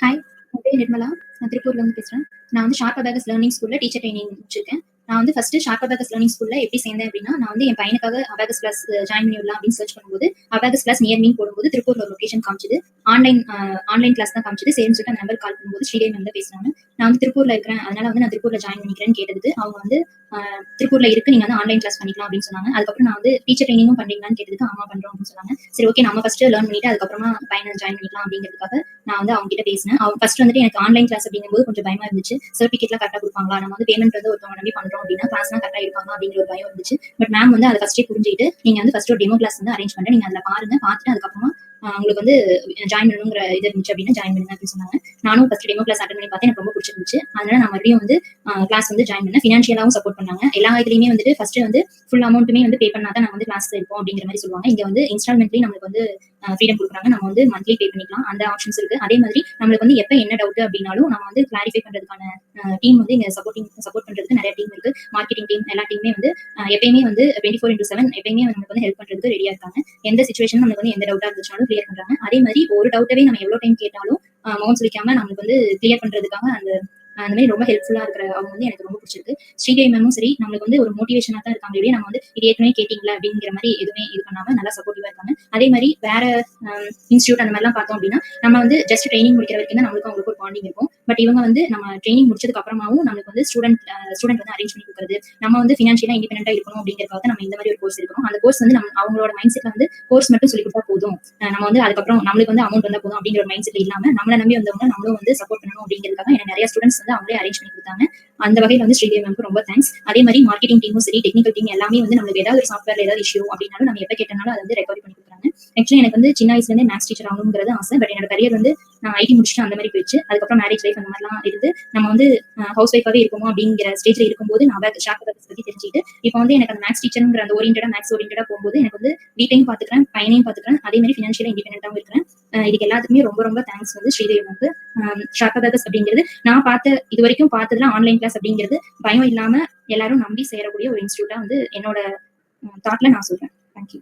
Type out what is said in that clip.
Hi என் பேர் நிர்மலா. நான் திருப்பூர்ல இருந்து பேசுறேன். நான் வந்து ஷார்ப் அபேகஸ் லேர்னிங் ஸ்கூல்ல டீச்சர் ட்ரைனிங் முடிச்சிருக்கேன். நான் வந்து ஃபர்ஸ்ட் ஷார்ப் அபேகஸ் லேர்னிங் ஸ்கூல்ல எப்படி சேர்ந்தேன் அப்படின்னா நான் வந்து என் பையனுக்காக அபேகஸ் கிளாஸ் ஜாயின் பண்ணிவிடலாம் அப்படின்னு சர்ச் பண்ணும்போது அபேகஸ் கிளாஸ் நியர் மீன் போடும்போது திருப்பூர்ல லொகேஷன் காமிச்சது. ஆன்லைன் ஆன்லைன் கிளாஸ் தான் காமிச்சது. சரின்னு சொல்லிட்டு அந்த நம்பர் கால் பண்ணும்போது ஸ்ரீதேவி மேம் தான் பேசினாங்க. நான் வந்து திருப்பூர்ல இருக்கிறேன். அதனால வந்து நான் திருப்பூர்ல ஜாயின் பண்ணிக்கிறேன்னு கேட்டதுக்கு அவங்க வந்து திருப்பூர்ல இருக்கு. நீங்க வந்து ஆன்லைன் கிளாஸ் பண்ணிக்கலாம் அப்படின்னு சொன்னாங்க. அதுக்கப்புறம் நான் வந்து டீச்சர் ட்ரைனிங்கும் பண்றீங்களான்னு கேட்டதுக்கு ஆமா பண்றோம் அப்படின்னு சொன்னாங்க. சரி ஓகே நம்ம ஃபர்ஸ்ட் லேர்ன் பண்ணிட்டு அதுக்கப்புறமா பையனை ஜாயின் பண்ணிக்கலாம் அப்படிங்கிறதுக்காக நான் வந்து அவங்க கிட்ட பேசினேன். அவங்க ஃபர்ஸ்ட் வந்துட்டு எனக்கு ஆன்லைன் கிளாஸ் அப்படிங்கும்போது கொஞ்சம் பயமா இருந்துச்சு. சர்டிஃபிகேட்லாம் கரெக்டாக கொடுப்பாங்களா? நம்ம வந்து பேமெண்ட் வந்து ஒருத்தவங்க நம்பி பண்றோம் அப்படின்னா கிளாஸ்லாம் கரெக்டாக இருப்பாங்க அப்படிங்கிற ஒரு பயம் இருந்துச்சு. பட் மேம் வந்து அதை ஃபர்ஸ்டே புரிஞ்சுட்டு நீங்க வந்து ஃபர்ஸ்ட் ஒரு டெமோ கிளாஸ் வந்து அரேஞ்ச் பண்றேன் நீங்க அதுல பாருங்க பாத்துட்டு அதுக்கப்புறமா உங்களுக்கு வந்து ஜாயின் பண்ணணுங்கிற இது இருந்துச்சு அப்படின்னா ஜாயின் பண்ணுங்க அப்படின்னு சொன்னாங்க. நானும் ஃபர்ஸ்ட் டெமோ கிளாஸ் அட்டன் பண்ணி பார்த்தேன் எனக்கு ரொம்ப பிடிச்சிருந்துச்சு. அதனால நான் மறுபடியும் வந்து கிளாஸ் வந்து ஜாயின் பண்ணேன். ஃபினான்ஷியலாகவும் சப்போர்ட் பண்ணாங்க. எல்லா இதுலையுமே வந்துட்டு ஃபர்ஸ்ட் வந்து ஃபுல் அமௌண்ட்டுமே வந்து பே பண்ணா தான் வந்து கிளாஸ் இருப்போம் அப்படிங்கிற மாதிரி சொல்லுவாங்க. இங்க வந்து இன்ஸ்டால்மெண்ட்லயும் நம்மளுக்கு வந்து ஃப்ரீடம் கொடுக்குறாங்க. நம்ம வந்து மந்த்லி பே பண்ணிக்கலாம். அந்த ஆப்ஷன்ஸ் இருக்கு. அதே மாதிரி நம்மளுக்கு வந்து எப்போ என்ன டவுட் அப்படின்னாலும் நம்ம வந்து கிளாரிஃபை பண்றதுக்கான டீம் வந்து இங்க சப்போர்ட்டிங் சப்போர்ட் பண்றதுக்கு நிறைய டீம் இருக்கு. மார்க்கெட்டிங் டீம் எல்லா டீமுமே வந்து எப்பயுமே வந்து டுவெண்ட்டி ஃபோர் இன்டூ செவன் எப்பயுமே நமக்கு வந்து ஹெல்ப் பண்றதுக்கு ரெடியா இருக்காங்க. எந்த சுச்சுவேஷன் நமக்கு வந்து எந்த டவுட்டா இருந்துச்சாலும் கிளியர் பண்றாங்க. அதே மாதிரி ஒரு டவுட்டவே நம்ம எவ்வளவு டைம் கேட்டாலும் மௌன் சொல்லிக்காம நமக்கு வந்து கிளியர் பண்றதுக்காக அந்த அந்த மாதிரி ரொம்ப ஹெல்ப்ஃபுல்லா இருக்கிற அவங்க வந்து எனக்கு ரொம்ப பிடிச்சிருக்கு. ஸ்ரீதேவி மேமும் சரி நம்மளுக்கு வந்து ஒரு மோட்டிவேஷனா தான் இருக்காங்க. இல்லையா நம்ம வந்து இது ஏற்கனவே கேட்டீங்களா? அப்படிங்கிற மாதிரி எதுவுமே இது பண்ணாம நல்லா சப்போர்ட்டிவா இருக்காங்க. அதே மாதிரி வேற இன்ஸ்டியூட் அந்த மாதிரிலாம் பார்த்தோம் அப்படின்னா நம்ம வந்து ஜஸ்ட் ட்ரைனிங் முடிக்கிற வரைக்கும் தான் நம்மளுக்கு அவங்களுக்கு ஒரு பாண்டிங் இருக்கும். பட் இவங்க வந்து நம்ம ட்ரைனிங் முடிச்சதுக்கு அப்புறமாவும் நம்மளுக்கு வந்து ஸ்டூடெண்ட் ஸ்டூடெண்ட் வந்து அரேஞ்ச் பண்ணி கொடுக்குறது நம்ம வந்து ஃபினான்ஷியலா இண்டிபெண்டா இருக்கணும் அப்படிங்கிறதுக்காக நம்ம இந்த மாதிரி ஒரு கோர்ஸ் இருக்கணும் அந்த கோர்ஸ் வந்து நம்ம அவங்களோட மைண்ட் செட்ல வந்து கோர்ஸ் மட்டும் சொல்லி கொடுத்தா போதும். நம்ம வந்து அதுக்கப்புறம் நம்மளுக்கு வந்து அமௌண்ட் வந்தா போதும் அப்படிங்கிற மைண்ட் செட் இல்லாம நம்மள நம்பி வந்தவங்க நம்மளும் வந்து சப்போர்ட் பண்ணணும் அப்படிங்கிறதுக்காக எனக்கு நிறைய ஸ்டூடெண்ட்ஸ் வந்து அவங்களே அரேஞ்ச் பண்ணி கொடுத்தாங்க. அந்த வகையில் வந்து ஸ்ரீதேவி மேம்க்கு ரொம்ப தேங்க்ஸ் அதே மாதிரி மார்க்கெட்டிங் டீமும் சரி டெக்னிக்கல் டீம் எல்லாமே வந்து நம்மளுக்கு ஏதாவது ஒரு சாஃப்ட்வேர்ல ஏதாவது இஷ்யூ அப்படின்னாலும் நம்ம எப்ப கேட்டனாலும் அதை வந்து ரெக்கவரி பண்ணி கொடுக்குறாங்க. ஆக்சுவலி எனக்கு வந்து சின்ன வயசுல இருந்தே மேக்ஸ் டீச்சர் ஆகணுங்கிறது ஆசை பட் என்னோட கரியர் வந்து நான் ஐடி முடிச்சுட்டு அந்த மாதிரி போயிடுச்சு. அதுக்கப்புறம் மேரேஜ் லைஃப் அந்த மாதிரிலாம் இருந்து நம்ம வந்து ஹவுஸ் ஒய்ஃபாவே இருக்கோமோ அப்படிங்கிற ஸ்டேஜ்ல இருக்கும்போது நான் பேக் ஷாக் பேக்கஸ் பத்தி தெரிஞ்சுக்கிட்டு இப்போ வந்து எனக்கு அந்த மேக்ஸ் டீச்சருங்கிற அந்த ஓரியன்டா மேக்ஸ் ஓரியன்டா போகும்போது எனக்கு வந்து வீட்டையும் பாத்துக்கிறேன் பையனையும் பாத்துக்கிறேன் அதே மாதிரி ஃபினான்ஷியல் இண்டிபெண்டாவும் இருக்கிறேன். இதுக்கு எல்லாத்துக்குமே ரொம்ப ரொம்ப தேங்க்ஸ் வந்து ஸ்ரீதேவி வந்து ஷாக்கா பேக்கஸ் அப்படிங்கிறது நான் பார்த்த இது வரைக்கும் பார்த்ததுல ஆன்லைன் கிளாஸ் அப்படிங்கிறது பயம் இல்லாம எல்லாரும் நம்பி சேரக்கூடிய ஒரு இன்ஸ்டியூட்டா வந்து என்னோட தாட்ல நான் சொல்றேன். தேங்க்யூ